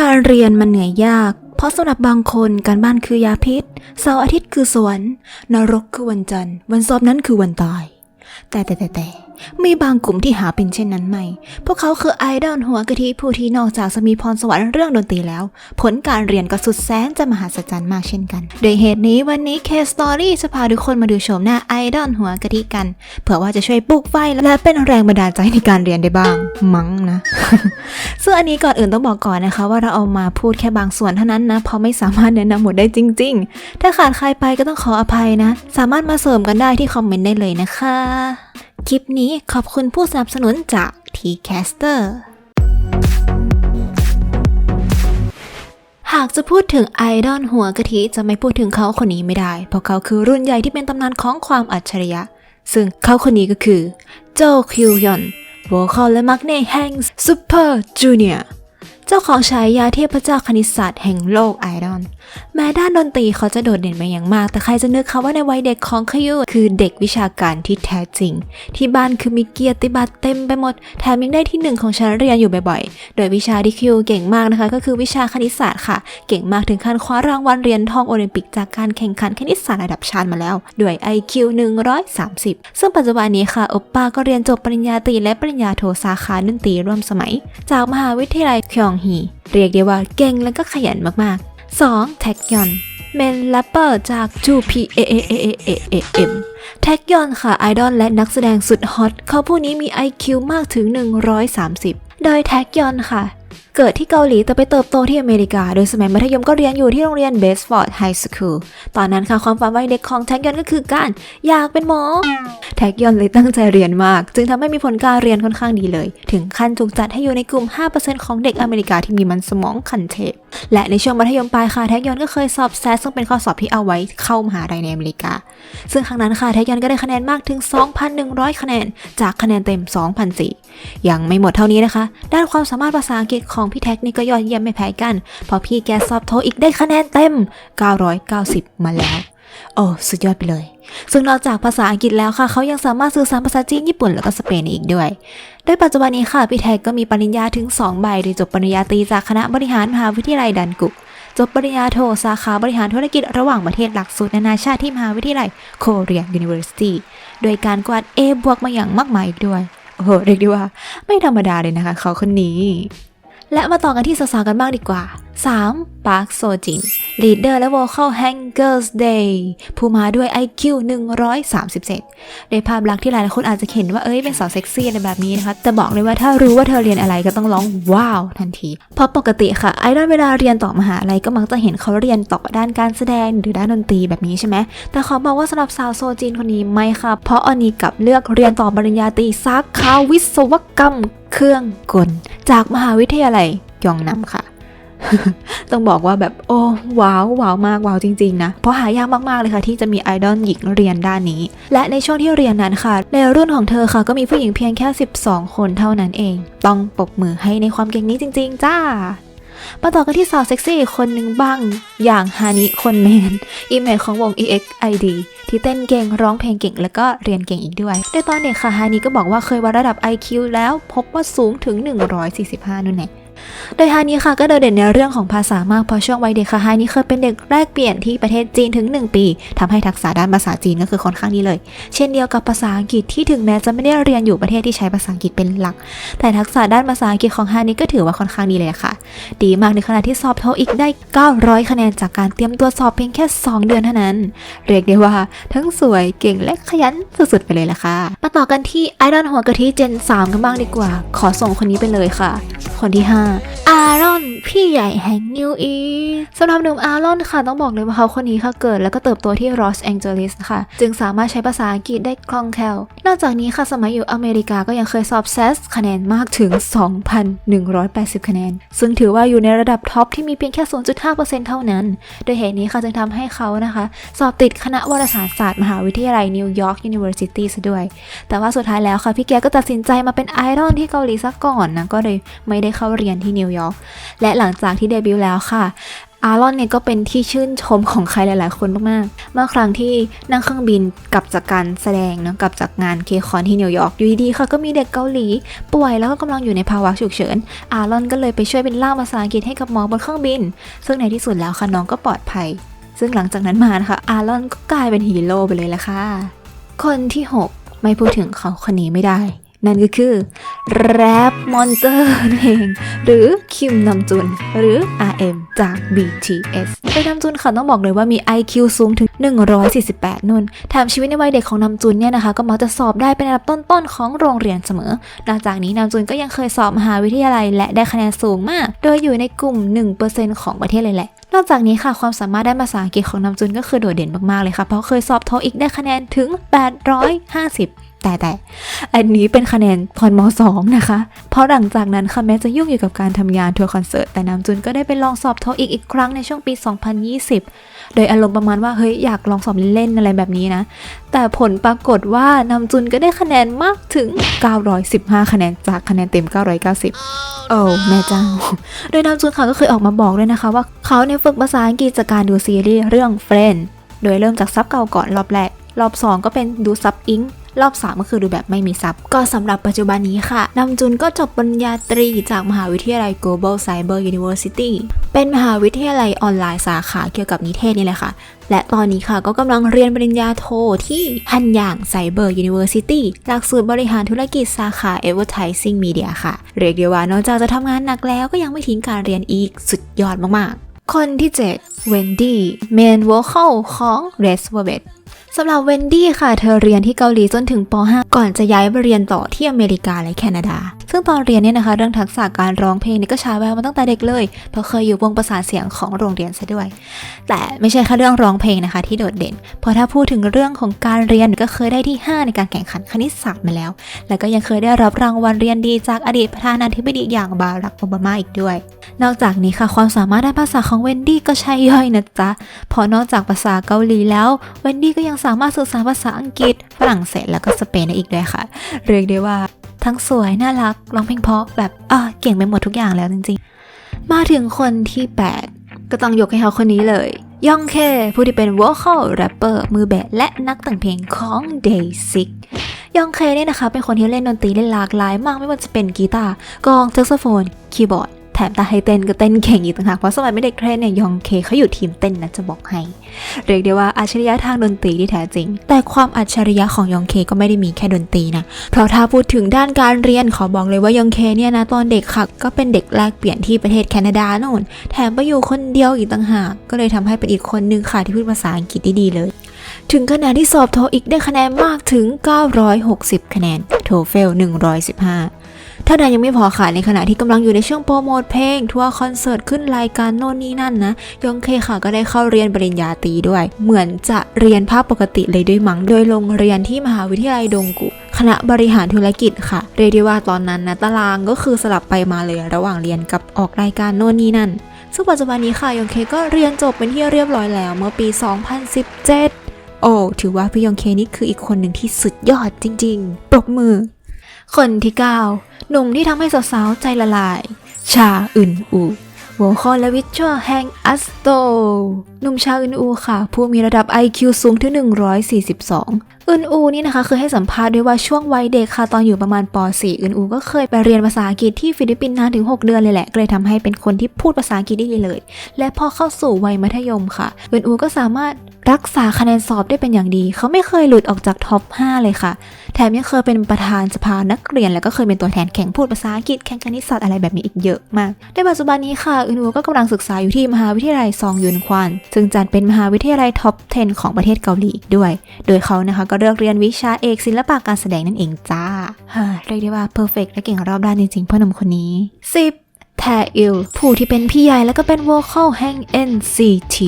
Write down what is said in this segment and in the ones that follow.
การเรียนมันเหนื่อยยาก เพราะสำหรับบางคนการบ้านคือยาพิษ เสาร์อาทิตย์คือสวรรค์นรกคือวันจันทร์ วันสอบนั้นคือวันตาย แต่แต่แต่แต่ มีบางกลุ่มที่หาเป็นเช่นนั้นไม่ พวกเขาคือไอดอลหัวกะทิผู้ที่นอกจากจะมีพรสวรรค์เรื่องดนตรีแล้ว ผลการเรียนก็สุดแสนจะมหัศจรรย์มากเช่นกัน โดยเหตุนี้วันนี้เคสตอรี่จะพาทุกคนมาดูโฉมหน้าไอดอลหัวกะทิกัน เผื่อว่าจะช่วยปลุกไฟและเป็นแรงบันดาลใจในการเรียนได้บ้าง มั้งนะ ซึ่งอันนี้ก่อนอื่นต้องบอกก่อนนะคะ ว่าเราเอามาพูดแค่บางส่วนเท่านั้นนะ เพราะไม่สามารถแนะนำหมดได้จริง ๆ ถ้าขาดใครไปก็ต้องขออภัยนะ สามารถมาเสริมกันได้ที่คอมเมนต์ได้เลยนะคะ คลิปนี้ขอบคุณผู้สนับสนุนจาก T-Caster หากจะพูดถึงไอดอลหัวกะทิจะไม่พูดถึงเขาคนนี้ไม่ได้ เพราะเขาคือรุ่นใหญ่ที่เป็นตำนานของความอัจฉริยะ ซึ่งเขาคนนี้ก็คือ โจคิวยอนโวคอลและมักเน่แห่งซูเปอร์จูเนียร์ เจ้าของฉายาเทพเจ้าคณิตศาสตร์แห่งโลกไอดอลแม้ด้านดนตรีเขาจะโดดเด่นไปอย่างมาก แต่ใครจะนึกคะว่าในวัยเด็กของขยุคือเด็กวิชาการที่แท้จริง ที่บ้านคือมีเกียรติบัตรเต็มไปหมด แถมยังได้ที่หนึ่งของชั้นเรียนอยู่บ่อยๆ โดยวิชาที่คิวเก่งมากนะคะ ก็คือวิชาคณิตศาสตร์ค่ะ เก่งมากถึงขั้นคว้ารางวัลเหรียญทองโอลิมปิกจากการแข่งขันคณิตศาสตร์ระดับชาติมาแล้ว ด้วย IQ 130 ซึ่งปัจจุบันนี้ค่ะอปป้าก็เรียนจบปริญญาตรีและปริญญาโทสาขาดนตรีร่วมสมัย จากมหาวิทยาลัยคยองฮี เรียกได้ว่าเก่งและก็ขยันมากๆ 2. แท็กยอนเมนแรปเปอร์จาก 2P A A A A A A M แท็กยอนค่ะไอดอลและนักแสดงสุดฮอตเขาผู้นี้มี IQ มากถึง 130 โดยแท็กยอนค่ะ เกิดที่เกาหลีแต่ไปเติบโตที่อเมริกา โดยสมัยมัธยมก็เรียนอยู่ที่โรงเรียนเบสฟอร์ดไฮสคูล ตอนนั้นค่ะความฝันวัยเด็กของแท็กยอนก็คือการอยากเป็นหมอ แท็กยอนเลยตั้งใจเรียนมาก จึงทำให้มีผลการเรียนค่อนข้างดีเลย ถึงขั้นถูกจัดให้อยู่ในกลุ่ม 5%ของเด็กอเมริกาที่มีมันสมองคันเทพ และในช่วงมัธยมปลายค่ะแท็กยอนก็เคยสอบแซดซึ่งเป็นข้อสอบที่เอาไว้เข้ามหาลัยในอเมริกา ซึ่งครั้งนั้นค่ะแท็กยอนก็ได้คะแนนมากถึง 2,100 คะแนน จากคะแนนเต็ม 2,004ยังไม่หมดเท่านี้นะคะ ด้านความสามารถภาษาอังกฤษของพี่แท็กนี่ก็ยอดเยี่ยมไม่แพ้กันเพราะพี่แกสอบโทอีกได้คะแนนเต็ม 990 มาแล้ว โอ้สุดยอดไปเลย ซึ่งนอกจากภาษาอังกฤษแล้วค่ะ เขายังสามารถสื่อสารภาษาจีนญี่ปุ่นแล้วก็สเปนอีกด้วย โดยปัจจุบันนี้ค่ะ พี่แท็กก็มีปริญญาถึง 2 ใบโดยจบปริญญาตรีจากคณะบริหารมหาวิทยาลัยดันกุกจบปริญญาโทสาขาบริหารธุรกิจระหว่างประเทศหลักสูตรนานาชาติที่มหาวิทยาลัยโคเรียนยูนิเวอร์ซิตี้โดยการกวาด A บวกมาอย่างมากมายอีกด้วย โอ้โห เรียกได้ว่าไม่ธรรมดาเลยนะคะ เขาคนนี้ และมาต่อกันที่สาวๆกันบ้างดีกว่า 3. ปาร์คโซจินลีดเดอร์และ Vocal Hang Girls Day ผู้มาด้วย IQ 137โดยภาพลักษณ์ที่หลายคนอาจจะเห็นว่าเอ้ยเป็นสาวเซ็กซี่อะไรแบบนี้นะคะ แต่บอกเลยว่าถ้ารู้ว่าเธอเรียนอะไรก็ต้องร้องว้าวทันที เพราะปกติค่ะไอดอลเวลาเรียนต่อมหาลัยก็มักจะเห็นเขาเรียนต่อด้านการแสดงหรือด้านดนตรีแบบนี้ใช่ไหม แต่ขอบอกว่าสำหรับสาวโซจินคนนี้ไม่ค่ะ เพราะอันนี้กับเลือกเรียนต่อปริญญาตรีสาขาวิศวกรรม เครื่องกล จากมหาวิทยาลัยยองนำค่ะ ต้องบอกว่าแบบโอ้ว้าวว้าวมากว้าวจริงๆนะ เพราะหายากมากๆเลยค่ะที่จะมีไอดอลหญิงเรียนด้านนี้ และในช่วงที่เรียนนั้นค่ะ ในรุ่นของเธอค่ะก็มีผู้หญิงเพียงแค่ 12 คนเท่านั้นเอง ต้องปรบมือให้ในความเก่งนี้จริง ๆ จ้ามาต่อกันที่สาวเซ็กซี่คนหนึ่งบ้าง อย่างฮานิคนเมนอีเมลของวง EXID ที่เต้นเก่งร้องเพลงเก่ง แล้วก็เรียนเก่งอีกด้วย ในตอนเด็กค่ะฮานิก็บอกว่าเคยวัดระดับ IQ แล้วพบว่าสูงถึง 145นู่นแน่ โดยฮานี้ค่ะก็โดดเด่นในเรื่องของภาษามากเพราะช่วงวัยเด็กค่ะฮานี้เคยเป็นเด็กแรกเปลี่ยนที่ประเทศจีนถึง 1 ปีทำให้ทักษะด้านภาษาจีนก็คือค่อนข้างดีเลย เช่นเดียวกับภาษาอังกฤษที่ถึงแม้จะไม่ได้เรียนอยู่ประเทศที่ใช้ภาษาอังกฤษเป็นหลัก แต่ทักษะด้านภาษาอังกฤษของฮานี้ก็ถือว่าค่อนข้างดีเลยค่ะ ดีมากในขณะที่สอบโทอีกได้ 900 คะแนนจากการเตรียมตัวสอบเพียงแค่ 2 เดือนเท่านั้น เรียกได้ว่าทั้งสวยเก่งและขยันสุดๆไปเลยล่ะค่ะ มาต่อกันที่ไอดอลหัวกะทิเจน 3 กันบ้างดีกว่า ขอส่งคนนี้ไปเลยค่ะ คนที่ 5อารอนพี่ใหญ่แห่งนิวอีสำหรับหนุ่มอารอนค่ะต้องบอกเลยว่าเขาคนนี้ค่ะเกิด แล้วก็เติบโตที่ลอสแองเจลิสค่ะ จึงสามารถใช้ภาษาอังกฤษได้คล่องแคล่วนอกจากนี้ค่ะสมัยอยู่อเมริกาก็ยังเคยสอบเซสคะแนนมากถึง 2,180 คะแนน ซึ่งถือว่าอยู่ในระดับท็อปที่มีเพียงแค่ 0.5%เท่านั้น โดยเหตุนี้ค่ะจึงทำให้เขานะคะ สอบติดคณะวารสารศาสตร์มหาวิทยาลัยนิวยอร์กยูนิเวอร์ซิตี้ซะด้วย แต่ว่าสุดท้ายแล้วค่ะพี่แกก็ตัดสินใจมาเป็นไอดอลที่เกาหลีซะก่อนนะก็เลยไม่ได้เข้าเรียนที่นิวยอร์กและหลังจากที่เดบิวต์แล้วค่ะอารอนเนี่ยก็เป็นที่ชื่นชมของใครหลายๆ คนมากๆ เมื่อครั้งที่นั่งเครื่องบินกลับจากการแสดงเนาะกลับจากงานเคคอนที่นิวยอร์กอยู่ดีๆค่ะก็มีเด็กเกาหลี ป่วยแล้วก็กำลังอยู่ในภาวะฉุกเฉิน อารอนก็เลยไปช่วยเป็นล่ามภาษาอังกฤษให้กับหมอบนเครื่องบิน ซึ่งในที่สุดแล้วค่ะน้องก็ปลอดภัย ซึ่งหลังจากนั้นมานะคะ อารอนก็กลายเป็นฮีโร่ไปเลยละค่ะ คนที่ 6 ไม่พูดถึงเขาคนนี้ไม่ได้ นั่นก็คือแรปมอนเตอร์นั่นเอง หรือคิมนำจุน หรือ RM จาก BTS โดยนำจุนค่ะต้องบอกเลยว่ามี IQ สูงถึง 148 นุ่นแถมชีวิตในวัยเด็กของนำจุนเนี่ยนะคะ ก็มักจะสอบได้เป็นอันดับต้นๆ ของโรงเรียนเสมอ นอกจากนี้นำจุนก็ยังเคยสอบมหาวิทยาลัย และได้คะแนนสูงมาก โดยอยู่ในกลุ่ม 1%ของประเทศเลยแหละนอกจากนี้ค่ะความสามารถด้านภาษาอังกฤษของนำจุนก็คือโดดเด่นมากๆเลยค่ะ เพราะเคยสอบโทอีกได้คะแนนถึง 850 แต่แต่อันนี้เป็นคะแนนตอนม2นะคะ เพราะหลังจากนั้นค่ะแม้จะยุ่งอยู่กับการทำงานทัวร์คอนเสิร์ต แต่น้ำจุนก็ได้ไปลองสอบโทอีกอีกครั้งในช่วงปี 2020 โดยอารมณ์ประมาณว่าเฮ้ยอยากลองสอบเล่นๆอะไรแบบนี้นะ แต่ผลปรากฏว่านำจุนก็ได้คะแนนมากถึง 915 คะแนนจากคะแนนเต็ม 990โอ้แม่เจ้า โดยนำจุนค่ะก็เคยออกมาบอกด้วยนะคะ ว่าเขาเนี่ยฝึกภาษาอังกฤษจากการดูซีรีส์เรื่อง Friend โดยเริ่มจากซับเก่าก่อนรอบแรก รอบ 2 ก็เป็นดูซับอิง รอบ 3 ก็คือดูแบบไม่มีซับก็สำหรับปัจจุบันนี้ค่ะนำจุนก็จบปริญญาตรีจากมหาวิทยาลัย Global Cyber University เป็นมหาวิทยาลัยออนไลน์สาขาเกี่ยวกับนิเทศนี่แหละค่ะและตอนนี้ค่ะก็กำลังเรียนปริญญาโทที่ฮันยาง Cyber University หลักสูตรบริหารธุรกิจสาขา Advertising Media ค่ะ เรียกได้ว่านอกจากจะทำงานหนักแล้วก็ยังไม่ทิ้งการเรียนอีกสุดยอดมากๆ คนที่7เวนดี้เมน vocal ของ Red Velvet สำหรับเวนดี้ค่ะ เธอเรียนที่เกาหลีจนถึงป .5 ก่อนจะย้ายไปเรียนต่อที่อเมริกาและแคนาดา ซึ่งตอนเรียนเนี่ยนะคะ เรื่องทักษะการร้องเพลงนี่ก็ชาแววมาตั้งแต่เด็กเลย เพราะเคยอยู่วงประสานเสียงของโรงเรียนซะด้วย แต่ไม่ใช่แค่เรื่องร้องเพลงนะคะ ที่โดดเด่น เพราะถ้าพูดถึงเรื่องของการเรียนก็เคยได้ที่ 5 ในการแข่งขันคณิตศาสตร์มาแล้ว แล้วก็ยังเคยได้รับรางวัลเรียนดีจากอดีตประธานาธิบดีอย่างบารักโอบามาอีกด้วย นอกจากนี้ค่ะความสามารถด้านภาษาของเวนดี้ก็ใช่ย่อยนะจ๊ะเพราะนอกจากภาษาเกาหลีแล้วเวนดี้ก็ยังสามารถสื่อสารภาษาอังกฤษ ฝรั่งเศสแล้วก็สเปนได้อีกด้วยค่ะ เรียกได้ว่าทั้งสวย น่ารัก ร้องเพลงเพราะแบบอะเก่งไปหมดทุกอย่างแล้วจริงๆ มาถึงคนที่ 8 ก็ต้องยกให้เขาคนนี้เลย ยองเค ผู้ที่เป็น vocal rapper มือแบะและนักแต่งเพลงของ Day 6ยองเคเนี่ยนะคะ เป็นคนที่เล่นดนตรีได้หลากหลายมากไม่ว่าจะเป็นกีตาร์กองแซกโซโฟน คีย์บอร์ด มตาให้เต้นก็เต้นเก่งอีกต่างหากเพราะสมัยไม่เด็กเทรนเนี่ยยองเคเขาอยู่ทีมเต้นนะจะบอกให้ เรียกได้ว่าอัจฉริยะทางดนตรีที่แท้จริง แต่ความอัจฉริยะของยองเคก็ไม่ได้มีแค่ดนตรีนะ เพราะถ้าพูดถึงด้านการเรียนขอบอกเลยว่ายองเคเนี่ยนะตอนเด็กค่ะก็เป็นเด็กแลกเปลี่ยนที่ประเทศแคนาดาโน่นแถมไปอยู่คนเดียวอีกต่างหาก ก็เลยทำให้เป็นอีกคนนึงค่ะที่พูดภาษาอังกฤษได้ดีเลย ถึงขนาดที่สอบโทอีกได้คะแนนมากถึง 960 คะแนน โทเฟล 115 ถ้านั้นยังไม่พอค่ะในขณะที่กำลังอยู่ในช่วงโปรโมทเพลง ทัวร์คอนเสิร์ตขึ้นรายการโน่นนี่นั่นนะยองเคค่ะก็ได้เข้าเรียนปริญญาตรีด้วย เหมือนจะเรียนภาคปกติเลยด้วยมั้งโดยลงเรียนที่มหาวิทยาลัยดงกุคณะบริหารธุรกิจค่ะ เรียกได้ว่าตอนนั้นนะตารางก็คือสลับไปมาเลยระหว่างเรียนกับออกรายการโน่นนี่นั่น ซึ่งปัจจุบันนี้ค่ะยองเคก็เรียนจบเป็นที่เรียบร้อยแล้วเมื่อปี 2017 โอ้ถือว่าพี่ยองเคนี่คืออีกคนหนึ่งที่สุดยอดจริง ๆ ปรบมือ คนที่ 9 หนุ่มที่ทำให้สาวๆใจละลาย ชาอึนอูหัวอลคอและวิชวลแห่งอัสโต หนุ่มชาอึนอูค่ะ ผู้มีระดับ IQ สูงถึง 142 อึนอูนี่นะคะเคยให้สัมภาษณ์ด้วยว่าช่วงวัยเด็กค่ะ ตอนอยู่ประมาณป .4 อึนอูก็เคยไปเรียนภาษาอังกฤษที่ฟิลิปปินส์นานถึง 6 เดือนเลยแหละก็เลยทำให้เป็นคนที่พูดภาษาอังกฤษได้ดีเลย และพอเข้าสู่วัยมัธยมค่ะ อึนอูก็สามารถ รักษาคะแนนสอบได้เป็นอย่างดี เขาไม่เคยหลุดออกจากท็อป 5 เลยค่ะ แถมยังเคยเป็นประธานสภานักเรียน แล้วก็เคยเป็นตัวแทนแข่งพูดภาษาอังกฤษแข่งคณิตศาสตร์อะไรแบบนี้อีกเยอะมาก ในปัจจุบันนี้ค่ะอึนอูก็กำลังศึกษาอยู่ที่มหาวิทยาลัยซองยุนควานซึ่งจัดเป็นมหาวิทยาลัยท็อป 10 ของประเทศเกาหลีด้วย โดยเขานะคะก็เลือกเรียนวิชาเอกศิลปะการแสดงนั่นเองจ้าเรียกได้ว่าเพอร์เฟกและเก่งรอบด้านจริงๆพ่อหนุ่มคนนี้ 10แทอิลผู้ที่เป็นพี่ใหญ่แล้วก็เป็นโวคอลแห่ง NCT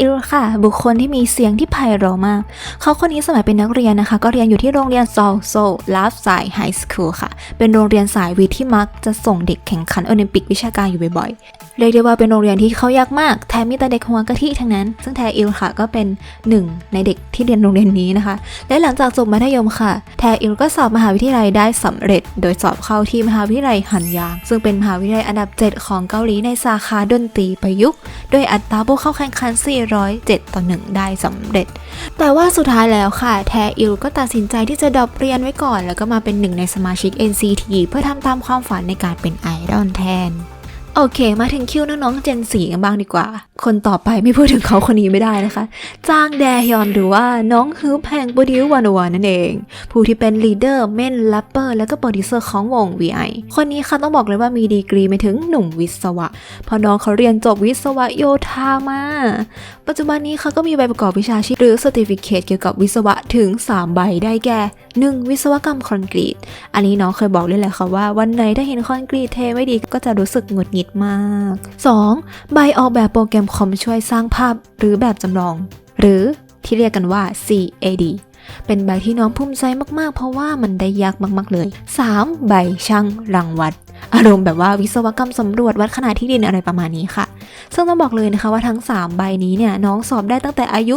อิลค่ะ บุคคลที่มีเสียงที่ไพเราะมาก เขาคนนี้สมัยเป็นนักเรียนนะคะ ก็เรียนอยู่ที่โรงเรียนซอลโซลาฟสายไฮสคูลค่ะ เป็นโรงเรียนสายวิทย์ที่มักจะส่งเด็กแข่งขันโอลิมปิกวิชาการอยู่บ่อยๆ เรียกได้ว่าเป็นโรงเรียนที่เขายากมาก แถมมีแต่เด็กหัวกะทิทั้งนั้น ซึ่งแทอิลค่ะก็เป็นหนึ่งในเด็กที่เรียนโรงเรียนนี้นะคะ และหลังจากจบมัธยมค่ะ แทอิลก็สอบมหาวิทยาลัยได้สำเร็จ โดยสอบเข้าที่มหาวิทยาลัยฮันยาง ซึ่งเป็นมหาวิทยาลัยอันดับ 7 ของเกาหลีในสาขาดนตรีประยุกต์ด้วยอัตราผู้เข้าแข่งขัน407 ต่อ 1 ได้สำเร็จ แต่ว่าสุดท้ายแล้วค่ะ แทอิลก็ตัดสินใจที่จะดรอปเรียนไว้ก่อน แล้วก็มาเป็นหนึ่งในสมาชิก NCT เพื่อทำตามความฝันในการเป็นไอดอลแทน โอเค มาถึงคิวน้องๆเจนสีกันบ้างดีกว่า คนต่อไปไม่พูดถึงเขาคนนี้ไม่ได้นะคะ จางแดฮยอนหรือว่าน้องฮือแพงโปรดิววันวานนั่นเอง ผู้ที่เป็นลีดเดอร์เมนแรปเปอร์และก็โปรดิวเซอร์ของวง VI คนนี้ค่ะต้องบอกเลยว่ามีดีกรีไปถึงหนุ่มวิศวะเพราะน้องเขาเรียนจบวิศวะโยธามา ปัจจุบันนี้เขาก็มีใบประกอบวิชาชีพหรือ c e r t i f i c a t เกี่ยวกับวิศวะถึง 3 ใบได้แก่ 1. วิศวกรรมคอนกรีต อันนี้น้องเคยบอกเลยแหละค่ะว่า วันไหนถ้าเห็นคอนกรีตเทไม่ดีก็จะรู้สึกหงุดหงิดมาก 2. ใบออกแบบโปรแกรมคอมช่วยสร้างภาพหรือแบบจำลอง หรือที่เรียกกันว่า CAD เป็นใบที่น้องภูมิใจมากๆ เพราะว่ามันได้ยากมากๆเลย 3. ใบช่างรังวัด อารมณ์แบบว่าวิศวกรรมสำรวจวัดขนาดที่ดินอะไรประมาณนี้ค่ะ ซึ่งต้องบอกเลยนะคะว่าทั้ง 3 ใบนี้เนี่ยน้องสอบได้ตั้งแต่อายุ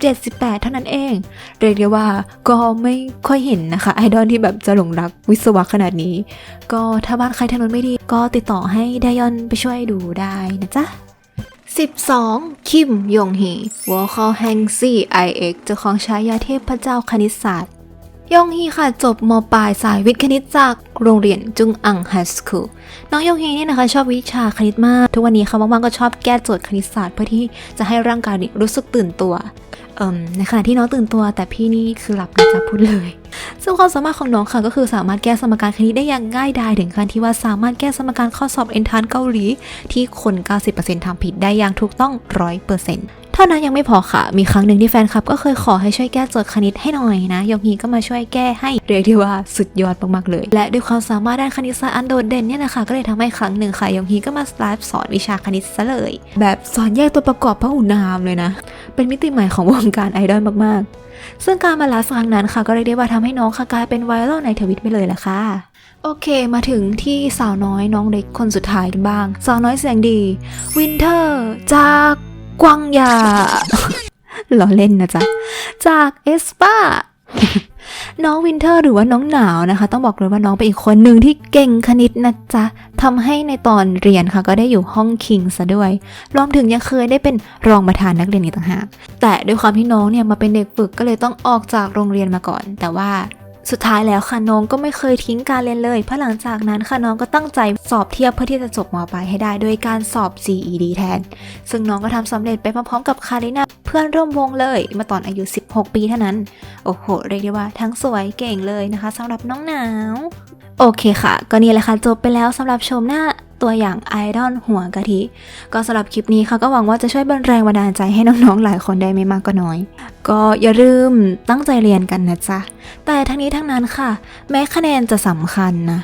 17-18 เท่านั้นเอง เรียกได้ว่าก็ไม่ค่อยเห็นนะคะ ไอดอลที่แบบจะหลงรักวิศวะขนาดนี้ ก็ถ้าบ้านใครถนนไม่ดี ก็ติดต่อให้ไดยอนไปช่วยดูได้นะจ๊ะ 12. คิมยงฮีวอลคอแฮงซี่ IX เจ้าของฉายาเทพเจ้าคณิตศาสตร์ ยองฮีค่ะจบมปลายสายวิทย์คณิตจากโรงเรียนจุงอังไฮสคูลน้องยองฮีนี่นะคะชอบวิชาคณิตมาก ทุกวันนี้เขาว่างๆก็ชอบแก้โจทย์คณิตศาสตร์เพื่อที่จะให้ร่างกายเนี่ยรู้สึกตื่นตัวในขณะที่น้องตื่นตัว แต่พี่นี่คือหลับนะจ๊ะพูดเลย ซึ่งความสามารถของน้องค่ะก็คือสามารถแก้สมการคณิตได้อย่างง่ายดายถึงขั้นที่ว่าสามารถแก้สมการข้อสอบเอนทานเกาหลี ที่คน 90%ทำผิดได้อย่างถูกต้อง 100% เท่านั้นยังไม่พอค่ะ มีครั้งหนึ่งที่แฟนคลับ ก็เคยขอให้ช่วยแก้โจทย์คณิตให้หน่อยนะ ยองฮีก็มาช่วยแก้ให้เรียกได้ว่าสุดยอดมากๆเลย และด้วยความสามารถด้านคณิตศาสตร์อันโดดเด่นเนี่ยนะคะก็เลยทำให้ครั้งหนึ่งค่ะยองฮีก็มาไลฟ์สอนวิชาคณิตซะเลย แบบสอนแยกตัวประกอบพหุนามเลยนะ เป็นมิติใหม่ของวงการไอดอลมากๆ ซึ่งการมาไลฟ์ครั้งนั้นค่ะ ก็เรียกได้ว่าทำให้น้องค่ะกลายเป็นไวรัลในทวิตไปเลยละค่ะโอเค มาถึงที่สาวน้อยน้องเล็กคนสุดท้ายกันบ้าง สาวน้อยเสียงดี วินเทอร์จาก กวางยาล้อเล่นนะจ๊ะ จากเอสปาน้องวินเทอร์หรือว่าน้องหนาวนะคะ ต้องบอกเลยว่าน้องเป็นอีกคนหนึ่งที่เก่งคณิตนะจ๊ะทำให้ในตอนเรียนค่ะก็ได้อยู่ห้องคิงซะด้วย รวมถึงยังเคยได้เป็นรองประธานนักเรียนอีกต่างหากแต่ด้วยความที่น้องเนี่ยมาเป็นเด็กฝึกก็เลยต้องออกจากโรงเรียนมาก่อน แต่ว่า สุดท้ายแล้วค่ะน้องก็ไม่เคยทิ้งการเรียนเลย เพราะหลังจากนั้นค่ะน้องก็ตั้งใจสอบเทียบเพื่อที่จะจบมปลายให้ได้โดยการสอบ GED แทน ซึ่งน้องก็ทำสำเร็จไปพร้อมๆกับคารินาเพื่อนร่วมวงเลย มาตอนอายุ 16 ปีเท่านั้น โอ้โห เรียกได้ว่าทั้งสวยเก่งเลยนะคะสำหรับน้องหนาว โอเคค่ะ ก็นี่แหละค่ะจบไปแล้วสำหรับชมหน้า ตัวอย่างไอดอลหัวกะทิ ก็สำหรับคลิปนี้ค่ะก็หวังว่าจะช่วยบันแรงบันดาลใจให้น้องๆหลายคนได้ไม่มากก็น้อย ก็อย่าลืมตั้งใจเรียนกันนะจ๊ะ แต่ทั้งนี้ทั้งนั้นค่ะ แม้คะแนนจะสำคัญนะ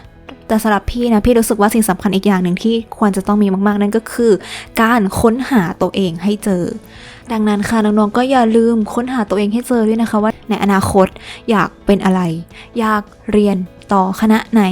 แต่สำหรับพี่นะพี่รู้สึกว่าสิ่งสำคัญอีกอย่างหนึ่งที่ควรจะต้องมีมากๆ นั่นก็คือ การค้นหาตัวเองให้เจอ ดังนั้นค่ะน้องๆก็อย่าลืมค้นหาตัวเองให้เจอด้วยนะคะว่าในอนาคตอยากเป็นอะไร อยากเรียนต่อคณะไหน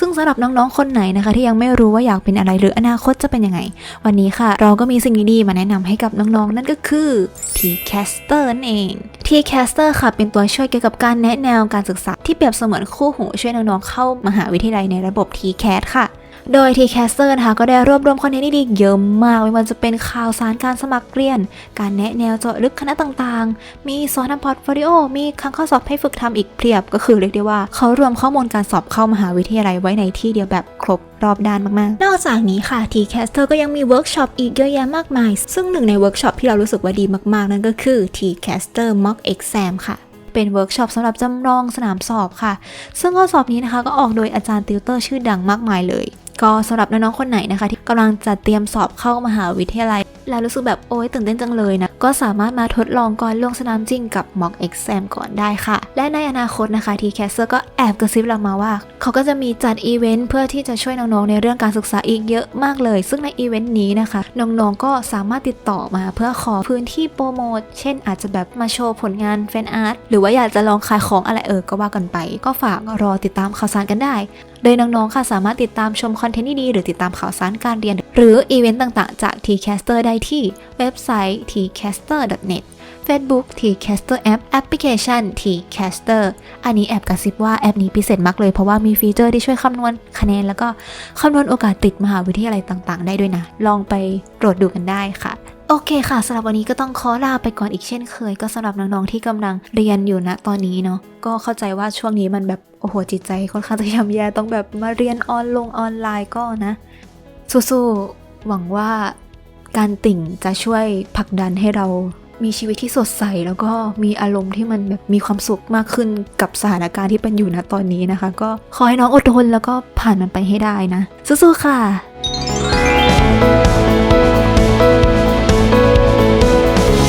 ซึ่งสำหรับน้องๆคนไหนนะคะ ที่ยังไม่รู้ว่าอยากเป็นอะไรหรืออนาคตจะเป็นยังไง วันนี้ค่ะ เราก็มีสิ่งดีๆมาแนะนำให้กับน้องๆ นั่นก็คือ T-Caster นั่นเอง T-Caster ค่ะเป็นตัวช่วยเกี่ยวกับการแนะแนวการศึกษา ที่เปรียบเสมือนคู่หูช่วยน้องๆเข้ามหาวิทยาลัยในระบบ T-Cat ค่ะ โดย T-Caster นะคะก็ได้รวบรวมคอนเทนต์ดีๆเยอะมากไม่ว่าจะเป็นข่าวสารการสมัครเรียน การแนะแนวเจาะลึกคณะต่างๆ มีสอนทำพอร์ตโฟลิโอ มีครั้งข้อสอบให้ฝึกทำอีกเพียบ ก็คือเรียกได้ว่าเขารวมข้อมูลการสอบเข้ามหาวิทยาลัยไว้ในที่เดียวแบบครบรอบด้านมากๆ นอกจากนี้ค่ะ T-Caster ก็ยังมีเวิร์กช็อปอีกเยอะแยะมากมาย ซึ่งหนึ่งในเวิร์กช็อปที่เรารู้สึกว่าดีมากๆ นั่นก็คือ T-Caster Mock Exam ค่ะเป็นเวิร์กช็อปสำหรับจำลองสนามสอบค่ะ ซึ่งข้อสอบนี้นะคะก็ออกโดยอาจารย์ติวเตอร์ชื่อดังมากมายเลย ก็สำหรับน้องๆคนไหนนะคะ ที่กำลังจะเตรียมสอบเข้ามหาวิทยาลัย แล้วรู้สึกแบบโอ๊ยตื่นเต้นจังเลยนะ ก็สามารถมาทดลองก่อนลงสนามจริงกับ Mock Exam ก่อนได้ค่ะ และในอนาคตนะคะทีแคสเซอร์ก็แอบกระซิบเรามาว่า เขาก็จะมีจัดอีเวนต์เพื่อที่จะช่วยน้องๆในเรื่องการศึกษาอีกเยอะมากเลย ซึ่งในอีเวนต์นี้นะคะน้องๆก็สามารถติดต่อมาเพื่อขอพื้นที่โปรโมทเช่น อาจจะแบบมาโชว์ผลงานแฟนอาร์ตหรือว่าอยากจะลองขายของอะไรเออก็ว่ากันไป ก็ฝากรอติดตามข่าวสารกันได้ โดยน้องๆ ค่ะสามารถติดตามชมคอนเทนต์ดีๆหรือติดตามข่าวสารการเรียน หรืออีเวนต์ต่างๆ จาก Tcaster ได้ที่เว็บไซต์ tcaster.net Facebook Tcaster App แอปพลิเคชัน Tcaster อันนี้แอบกระซิบว่าแอปนี้พิเศษมากเลยเพราะว่ามีฟีเจอร์ที่ช่วยคำนวณคะแนน แล้วก็คำนวณโอกาสติดมหาวิทยาลัยต่างๆ ได้ด้วยนะ ลองไปโหลดดูกันได้ค่ะ โอเคค่ะสำหรับวันนี้ก็ต้องขอลาไปก่อนอีกเช่นเคย ก็สำหรับน้องๆที่กำลังเรียนอยู่นะตอนนี้เนาะก็เข้าใจว่าช่วงนี้มันแบบโอ้โหจิตใจค่อนข้างจะย่ำแย่ต้องแบบมาเรียนออนลงออนไลน์ก็นะ สู้ๆหวังว่าการติ่งจะช่วยผลักดันให้เรามีชีวิตที่สดใส แล้วก็มีอารมณ์ที่มันแบบมีความสุขมากขึ้นกับสถานการณ์ที่เป็นอยู่นะตอนนี้นะคะ ก็ขอให้น้องอดทนแล้วก็ผ่านมันไปให้ได้นะสู้ๆค่ะ